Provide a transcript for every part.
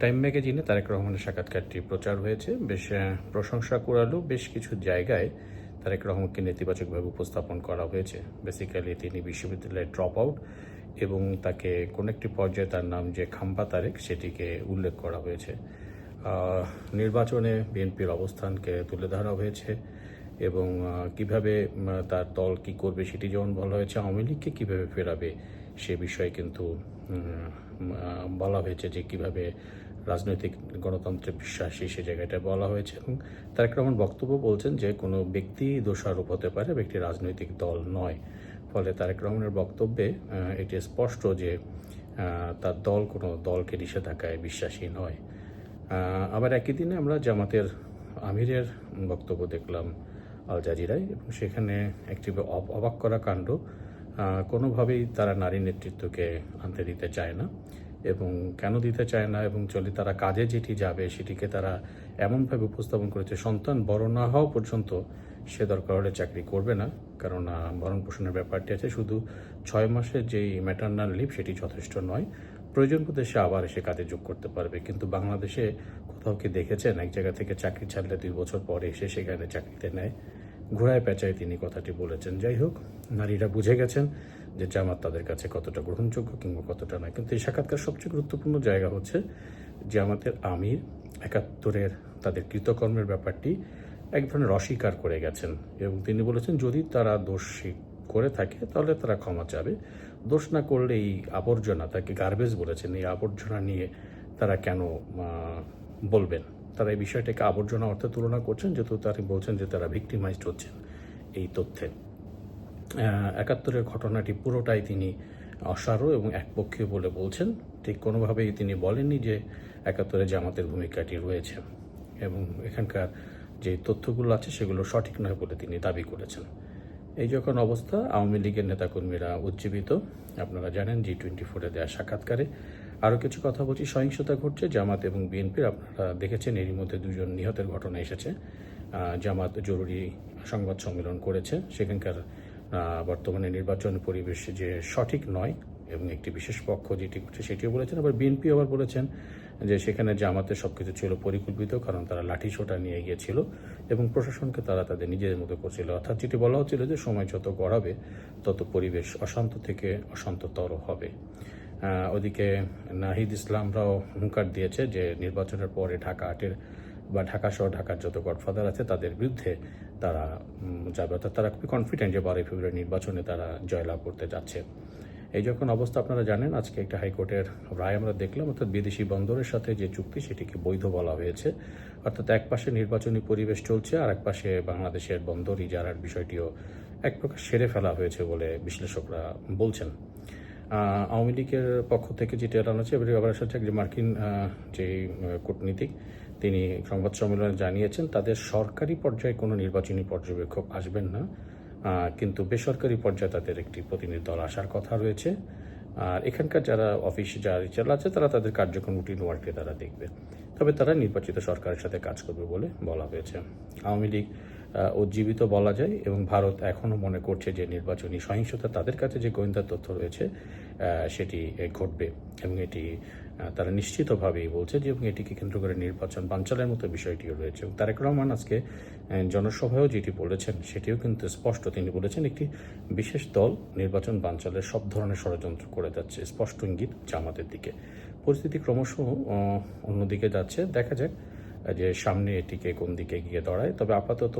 Time ম্যাগাজিনে Tarique রহমানের সাক্ষাৎকারটি প্রচার হয়েছে। বেশ প্রশংসা কুড়ালো বেশ কিছু জায়গায় তারেক রহমানকে নেতিবাচকভাবে উপস্থাপন করা হয়েছে। বেসিক্যালি তিনি বিশ্ববিদ্যালয়ে ড্রপ আউট এবং তাকে কোন একটি পর্যায়ে তার নাম যে খাম্বা তারেক সেটিকে উল্লেখ করা হয়েছে। নির্বাচনে বিএনপির অবস্থানকে তুলে ধরা হয়েছে এবং কীভাবে তার দল কি করবে সেটি যেমন বলা হয়েছে, আওয়ামী লীগকে কীভাবে ফেরাবে সে বিষয়ে কিন্তু বলা হয়েছে যে কীভাবে রাজনৈতিক গণতন্ত্রে বিশ্বাসী সে জায়গাটায় বলা হয়েছে এবং তারেক রহমান বক্তব্য বলছেন যে কোনো ব্যক্তি দোষারোপ হতে পারে, ব্যক্তি রাজনৈতিক দল নয়। ফলে তারেক রহমানের বক্তব্যে এটি স্পষ্ট যে তার দল কোনো দলকে নিষেধাজ্ঞায় বিশ্বাসী নয়। আবার একই দিনে আমরা জামাতের আমিরের বক্তব্য দেখলাম আল জাজিরায় এবং সেখানে একটি অবাক করা কাণ্ড কোনোভাবেই তারা নারী নেতৃত্বকে আনতে দিতে চায় না। এবং কেন দিতে চায় না এবং চলে তারা কাজে যেটি যাবে সেটিকে তারা এমনভাবে উপস্থাপন করেছে, সন্তান বড় না হওয়া পর্যন্ত সে দরকার হলে চাকরি করবে না। কারণ ভরণ পোষণের ব্যাপারটি আছে, শুধু ছয় মাসের যেই ম্যাটার্নাল লিভ সেটি যথেষ্ট নয়, প্রয়োজন বোধে সে আবার এসে কাজে যোগ করতে পারবে। কিন্তু বাংলাদেশে কোথাও কি দেখেছেন, এক জায়গা থেকে চাকরি ছাড়লে দুই বছর পরে এসে সেখানে চাকরিতে নেয়। ঘোড়ায় পেঁচায় তিনি কথাটি বলেছেন। যাই হোক, নারীরা বুঝে গেছেন যে জামাত তাদের কাছে কতটা গ্রহণযোগ্য কিংবা কতটা নয়। কিন্তু এই সাক্ষাৎকার সবচেয়ে গুরুত্বপূর্ণ জায়গা হচ্ছে জামাতের আমির একাত্তরের তাদের কৃতকর্মের ব্যাপারটি এক ধরনের অস্বীকার করে গেছেন এবং তিনি বলেছেন, যদি তারা দোষ করে থাকে, তাহলে তারা ক্ষমা চাবে। দোষ না করলে এই আবর্জনা, তাকে গার্বেজ বলেছেন, এই আবর্জনা নিয়ে তারা কেন বলবেন? তারা এই বিষয়টাকে আবর্জনা অর্থে তুলনা করছেন, যেহেতু তারা বলছেন যে তারা ভিক্টিমাইজড হচ্ছেন এই তথ্যে। একাত্তরের ঘটনাটি পুরোটাই তিনি অসারো এবং একপক্ষীয় বলে বলছেন। ঠিক কোনোভাবেই তিনি বলেননি যে একাত্তরে জামাতের ভূমিকাটি রয়েছে এবং এখানকার যে তথ্যগুলো আছে সেগুলো সঠিক নয় বলে তিনি দাবি করেছেন। এই যখন অবস্থা, আওয়ামী লীগের নেতাকর্মীরা উজ্জীবিত। আপনারা জানেন জি টোয়েন্টি ফোরে দেওয়া সাক্ষাৎকারে আরও কিছু কথা বলছি। সহিংসতা ঘটছে, জামাত এবং বিএনপির আপনারা দেখেছেন এরই মধ্যে দুজন নিহতের ঘটনা এসেছে। জামাত জরুরি সংবাদ সম্মেলন করেছে। সেখানকার বর্তমানে নির্বাচন পরিবেশ যে সঠিক নয় এবং একটি বিশেষ পক্ষ যেটি করছে সেটিও বলেছেন, আবার বিএনপি আবার বলেছেন যে সেখানে জামাতের সবকিছু ছিল পরিকল্পিত কারণ তারা লাঠি সোটা নিয়ে গিয়েছিল এবং প্রশাসনকে তারা তাদের নিজেদের মতো করছিল। অর্থাৎ যেটি বলা হচ্ছিল যে সময় যত গড়াবে, তত পরিবেশ অশান্ত থেকে অশান্ততর হবে। ওদিকে নাহিদ ইসলামরাও হুঙ্কার দিয়েছে যে নির্বাচনের পরে ঢাকা আটের বা ঢাকা সহ ঢাকার যত গডফাদার আছে তাদের বিরুদ্ধে তারা যাবে। অর্থাৎ তারা খুবই কনফিডেন্ট যে বারোই ফেব্রুয়ারি নির্বাচনে তারা জয়লাভ করতে যাচ্ছে। এই যখন অবস্থা আপনারা জানেন, আজকে একটা হাইকোর্টের রায় আমরা দেখলাম, অর্থাৎ বিদেশি বন্দরের সাথে যে চুক্তি সেটিকে বৈধ বলা হয়েছে। অর্থাৎ এক পাশে নির্বাচনী পরিবেশ চলছে, আর এক পাশে বাংলাদেশের বন্দর ইজারার বিষয়টিও এক প্রকার সেরে ফেলা হয়েছে বলে বিশ্লেষকরা বলছেন। আওয়ামী লীগের পক্ষ থেকে যেটি এড়ানো হচ্ছে, এবারে সাথে মার্কিন যে কূটনীতিক তিনি সংবাদ সম্মেলনে জানিয়েছেন, তাদের সরকারি পর্যায়ে কোনো নির্বাচনী পর্যবেক্ষক আসবেন না। কিন্তু বেসরকারি পর্যায়ে তাদের একটি প্রতিনিধি দল আসার কথা রয়েছে। আর এখানকার যারা অফিস যারা রিচার্জ আছে, তারা তাদের কার্যক্রম রুটিন ওয়ার্ককে তারা দেখবে। তবে তারা নির্বাচিত সরকারের সাথে কাজ করবে বলে বলা হয়েছে। আওয়ামী লীগ উজ্জীবিত বলা যায় এবং ভারত এখনও মনে করছে যে নির্বাচনী সহিংসতা তাদের কাছে যে গোয়েন্দা তথ্য রয়েছে সেটি ঘটবে এবং এটি তারা নিশ্চিতভাবেই বলছে যে এবং এটিকে কেন্দ্র করে নির্বাচন বাঞ্চালের মতো বিষয়টিও রয়েছে। এবং তারেক রহমান আজকে জনসভায়ও যেটি বলেছেন সেটিও কিন্তু স্পষ্ট। তিনি বলেছেন, একটি বিশেষ দল নির্বাচন বাঞ্চালের সব ধরনের ষড়যন্ত্র করে যাচ্ছে। স্পষ্ট ইঙ্গিত জামাতের দিকে। পরিস্থিতি ক্রমশ অন্যদিকে যাচ্ছে। দেখা যাক যে সামনে এটিকে কোন দিকে গিয়ে দাঁড়ায়। তবে আপাতত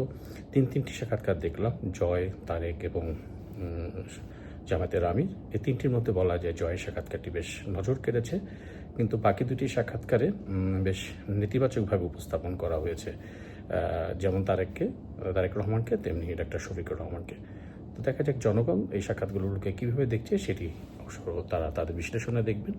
তিন তিনটি সাক্ষাৎকার দেখলাম, জয়, তারেক এবং জামাতের আমির। এই তিনটির মধ্যে বলা যায় জয়ের সাক্ষাৎকারটি বেশ নজর কেড়েছে। কিন্তু বাকি দুটি সাক্ষাৎকারে বেশ নেতিবাচকভাবে উপস্থাপন করা হয়েছে। যেমন তারেককে, তারেক রহমানকে, তেমনি ডাক্তার শফিকুর রহমানকে। তো দেখা যাক জনগণ এই সাক্ষাৎগুলোকে কীভাবে দেখছে, সেটি তারা তাদের বিশ্লেষণে দেখবেন।